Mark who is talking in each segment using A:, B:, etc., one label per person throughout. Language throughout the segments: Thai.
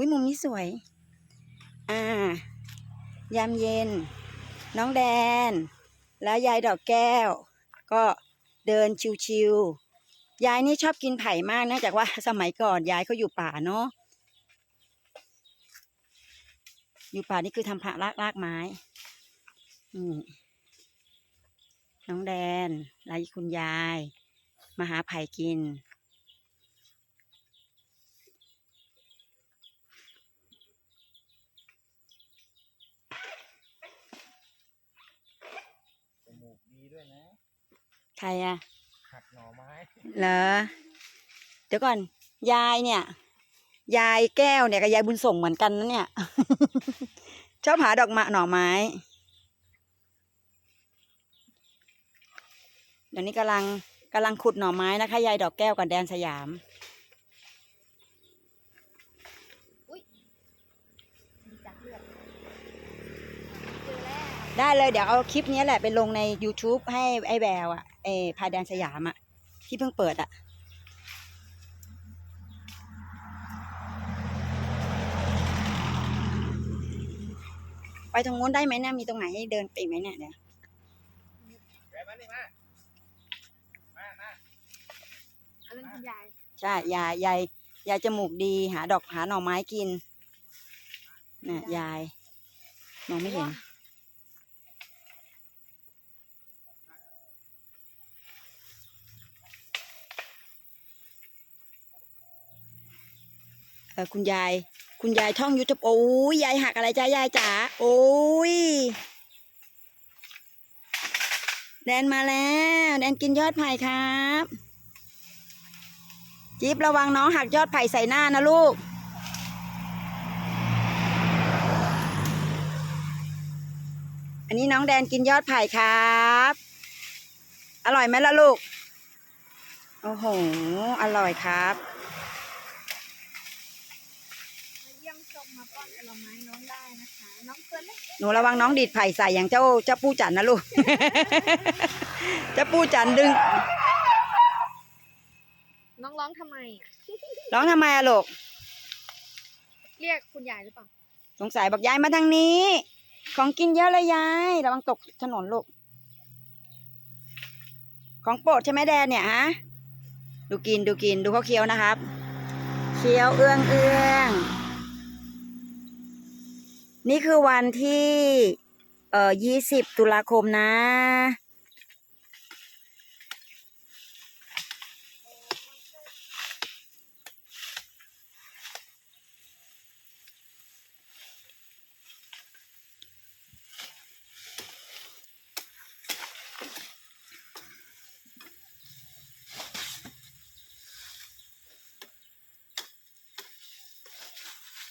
A: อุ้ยมุมนี้สวย อ่า ยามเย็น น้องแดน แล้วยายดอกแก้ว ก็เดินชิวๆ ยายนี่ชอบกินไผ่มากเนื่องจากว่าสมัยก่อนยายเขาอยู่ป่าเนาะ อยู่ป่านี่คือทำผักรากรากไม้อืมน้องแดนแล้วคุณยาย มาหาไผ่กิน
B: จมูกดีด้วยนะ
A: ใครอะ
B: หักหน่อไม้
A: เหรอ เดี๋ยวก่อน ยายเนี่ย ยายแก้วเนี่ยกับยายบุญส่งเหมือนกันนะเนี่ย ชอบหาดอกมะหน่อไม้ เดี๋ยวนี้กำลังกำลังขุดหน่อไม้นะคะ ยายดอกแก้วกับแดนสยาม
C: จากเลือดเจอแล้ว
A: ได้เลยเดี๋ยวเอาคลิปนี้แหละไปลงใน YouTube ให้ไอ้แววอะไอ้พายแดนสยามอะที่เพิ่งเปิดอะไปตรงนู้นได้ไหมเนี่ยมีตรงไหนให้เดินไปอีกไหมเนี่ยเดี๋ยว
B: แกมานี่มามามา
C: อันนั้นคุณยาย
A: ใช่ยายยายยายจมูกดีหาดอกหาหน่อไม้กินน่ะยายมองไม่เห็น คุณยาย คุณยายท่องยูทูบโอ้ยยายหักอะไรจ้ายายจ๋าโอ้ยแดนมาแล้วแดนกินยอดไผ่ครับจิ๊บระวังน้องหักยอดไผ่ใส่หน้านะลูก อันนี้น้องแดนกินยอดไผ่ครับ อร่อยไหมล่ะลูก โอ้โห อร่อยครับ
C: มาเยี่ยมชมมาป้อนผลไม้น้องได้นะคะ น้องเฟิร์นเล็ก
A: หนูระวังน้องดีดไผ่ใส่อย่างเจ้าเจ้าปู้จันนะลูก เจ้าปู้จันดึง
C: น้องร้องทำไมอะ
A: ร้องทำไมอะลูก
C: เรียกคุณยายหรือเปล่า
A: สงสัยบอกยายมาทางนี้ ของกินเยอะเลยยาย ระวังตกถนนลูก ของโปรดใช่ไหมแดนเนี่ยฮะ ดูกินดูกินดูเขาเคี้ยวนะครับ เคี้ยวเอื้องเอื้อง นี่คือวันที่ เอ่อยี่สิบตุลาคมนะ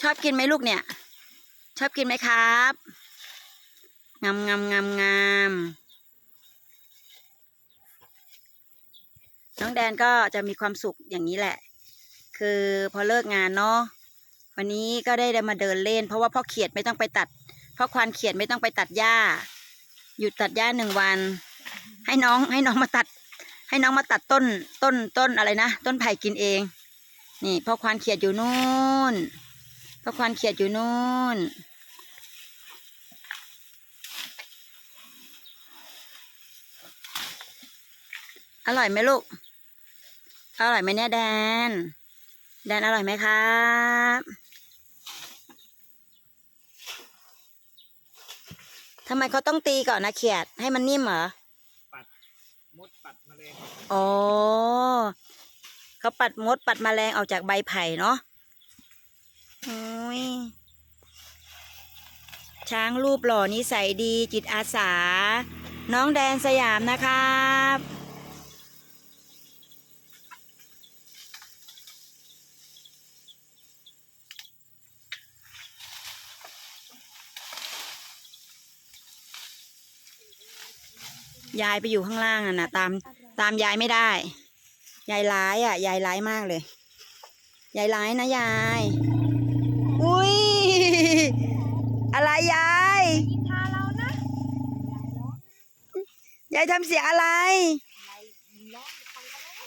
A: ชอบกินไหมลูกเนี่ย ชอบกินไหมครับงามงามงามงามน้องแดนก็จะมีความสุขอย่างนี้แหละ คือพอเลิกงานเนาะวันนี้ก็ได้มาเดินเล่น เพราะว่าพ่อเขียดไม่ต้องไปตัดพ่อควานเขียดไม่ต้องไปตัดหญ้า หยุดตัดหญ้าหนึ่งวัน ให้น้องให้น้องมาตัด ให้น้องมาตัดต้นต้นต้นอะไรนะต้นไผ่กินเอง นี่พ่อควานเขียดอยู่นู่นพระควานเขียดอยู่นู่น อร่อยไหมลูก อร่อยไหมเนี่ยแดน แดนอร่อยไหมครับทำไมเขาต้องตีก่อนนะเขียด ให้มันนิ่มเหรอ
B: มดปัดแมลง
A: อ๋อเขาปัดมดปัดแมลงออกจากใบไผ่เนาะโอ้ยช้างรูปหล่อนิสัยดีจิตอาสา น้องแดนสยามนะครับ ยายไปอยู่ข้างล่างน่ะนะตามตามยายไม่ได้ ยายร้ายอะ ยายร้ายมากเลย ยายร้ายนะยาย อุ้ยอะไรยาย
C: กินทาเรานะ
A: ยายทำเสียงอะไร
C: ยายร้องฟังกันแล้ว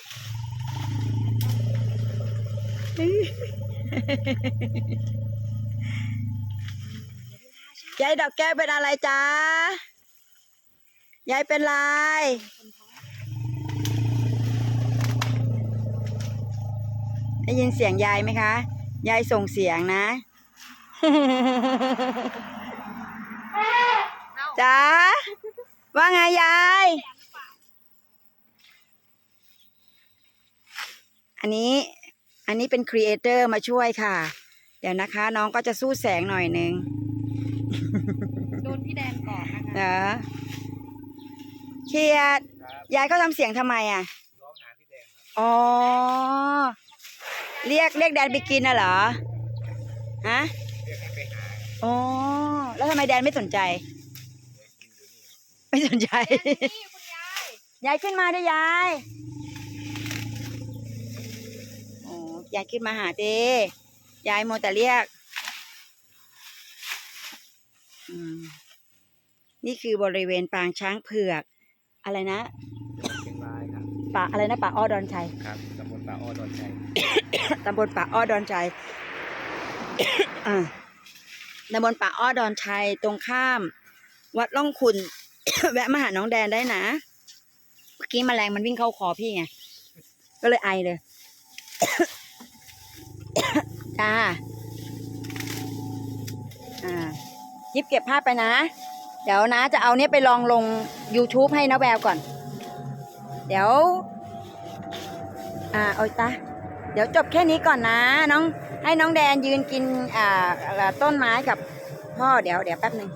A: ยายดอกแก้วเป็นอะไรจ๊ะ ยายเป็นไรได้ยินเสียงยายไหมคะ ยายส่งเสียงนะจ๊ะว่าไงยาย อันนี้ อันนี้เป็นครีเอเตอร์มาช่วยค่ะ เดี๋ยวนะคะ น้องก็จะสู้แสงหน่อยหนึ่ง
C: โดนพี่แดนก่อนนะคะ
A: เหรอเครียด
B: ครับ
A: ยายเขาทำเสียงทำไมอะ
B: ร้องหาพี่แดงครับ
A: อ๋อ เรียกเรียกแดนไปกินน่ะเหรอ ฮะ
B: เรียกให้ไปหา
A: อ๋อ แล้วทำไมแดนไม่สนใจ
B: เดี๋ยวกินอยู่นี่ครับ
A: ไม่สนใจ
C: นี่คุณยาย
A: ยายขึ้นมาด้วยยายโอ้ยายขึ้นมาหาเจยายโมวแต่เรียกอืมนี่คือบริเวณปางช้างเผือก อะไรนะ
B: เชียงรายครับ
A: ป่าอะไรนะป่าอ้อดอนชัย
B: ครับตำบลป่าอ้อดอนชัย
A: ตำบลป่าอ้อดอนชัยอ่าตำบลป่าอ้อดอนชัยตรงข้าม วัดล่องขุนแวะมาหาน้องแดนได้นะเมื่อกี้แมลงมันวิ่งเข้าคอพี่ไงก็เลยไอเลยจ้าอ่ายิบเก็บภาพไปนะ เดี๋ยวนะจะเอาเนี้ยไปลองลง YouTube ให้นะแววก่อน เดี๋ยว อ่าเอาตาเดี๋ยวจบแค่นี้ก่อนนะ น้องให้น้องแดนยืนกินอ่าอ่าต้นไม้กับพ่อเดี๋ยวเดี๋ยวแป๊บหนึ่ง